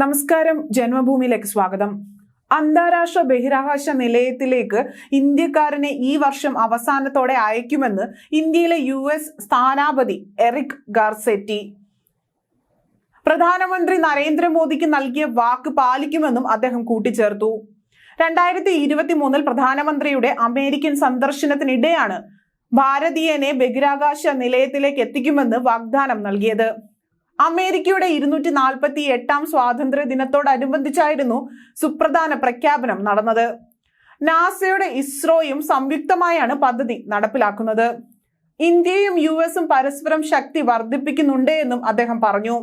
നമസ്കാരം ജന്മഭൂമിയിലേക്ക് സ്വാഗതം. അന്താരാഷ്ട്ര ബഹിരാകാശ നിലയത്തിലേക്ക് ഇന്ത്യക്കാരനെ ഈ വർഷം അവസാനത്തോടെ അയക്കുമെന്ന് ഇന്ത്യയിലെ യു എസ് സ്ഥാനാപതി എറിക് ഗാർസെറ്റി. പ്രധാനമന്ത്രി നരേന്ദ്രമോദിക്ക് നൽകിയ വാക്ക് പാലിക്കുമെന്നും അദ്ദേഹം കൂട്ടിച്ചേർത്തു. രണ്ടായിരത്തി ഇരുപത്തി മൂന്നിൽ പ്രധാനമന്ത്രിയുടെ അമേരിക്കൻ സന്ദർശനത്തിനിടെയാണ് ഭാരതീയനെ ബഹിരാകാശ നിലയത്തിലേക്ക് എത്തിക്കുമെന്ന് വാഗ്ദാനം നൽകിയത്. അമേരിക്കയുടെ ഇരുന്നൂറ്റി നാൽപ്പത്തി എട്ടാം സ്വാതന്ത്ര്യ ദിനത്തോടനുബന്ധിച്ചായിരുന്നു സുപ്രധാന പ്രഖ്യാപനം നടന്നത്. നാസയുടെ ഇസ്രോയും സംയുക്തമായാണ് പദ്ധതി നടപ്പിലാക്കുന്നത്. ഇന്ത്യയും യു എസും പരസ്പരം ശക്തി വർദ്ധിപ്പിക്കുന്നുണ്ട് എന്നും അദ്ദേഹം പറഞ്ഞു.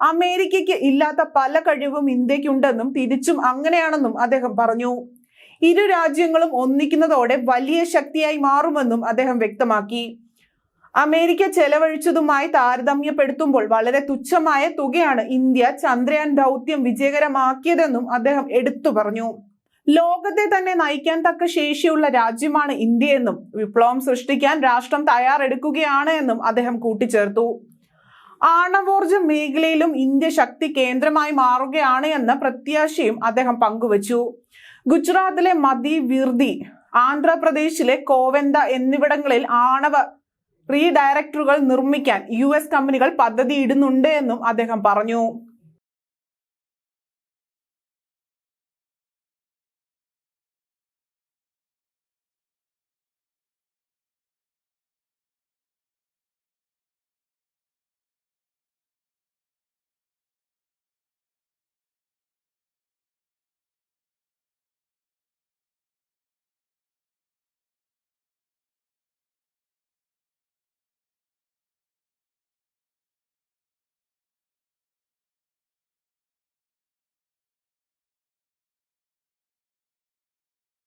അമേരിക്കയ്ക്ക് ഇല്ലാത്ത പല കഴിവും ഇന്ത്യക്കുണ്ടെന്നും തിരിച്ചും അങ്ങനെയാണെന്നും അദ്ദേഹം പറഞ്ഞു. ഇരു രാജ്യങ്ങളും ഒന്നിക്കുന്നതോടെ വലിയ ശക്തിയായി മാറുമെന്നും അദ്ദേഹം വ്യക്തമാക്കി. അമേരിക്ക ചെലവഴിച്ചതുമായി താരതമ്യപ്പെടുത്തുമ്പോൾ വളരെ തുച്ഛമായ തുകയാണ് ഇന്ത്യ ചന്ദ്രയാൻ ദൗത്യം വിജയകരമാക്കിയതെന്നും അദ്ദേഹം എടുത്തു പറഞ്ഞു. ലോകത്തെ തന്നെ നയിക്കാൻ തക്ക ശേഷിയുള്ള രാജ്യമാണ് ഇന്ത്യയെന്നും വിപ്ലവം സൃഷ്ടിക്കാൻ രാഷ്ട്രം തയ്യാറെടുക്കുകയാണ് എന്നും അദ്ദേഹം കൂട്ടിച്ചേർത്തു. ആണവോർജ മേഖലയിലും ഇന്ത്യ ശക്തി കേന്ദ്രമായി മാറുകയാണ് എന്ന പ്രത്യാശയും അദ്ദേഹം പങ്കുവച്ചു. ഗുജറാത്തിലെ മതി വിർദി ആന്ധ്രാപ്രദേശിലെ കോവെന്ത എന്നിവിടങ്ങളിൽ ആണവ റീഡയറക്ടറുകൾ നിർമ്മിക്കാൻ യു എസ് കമ്പനികൾ പദ്ധതി ഇടുന്നുണ്ട് എന്നും അദ്ദേഹം പറഞ്ഞു.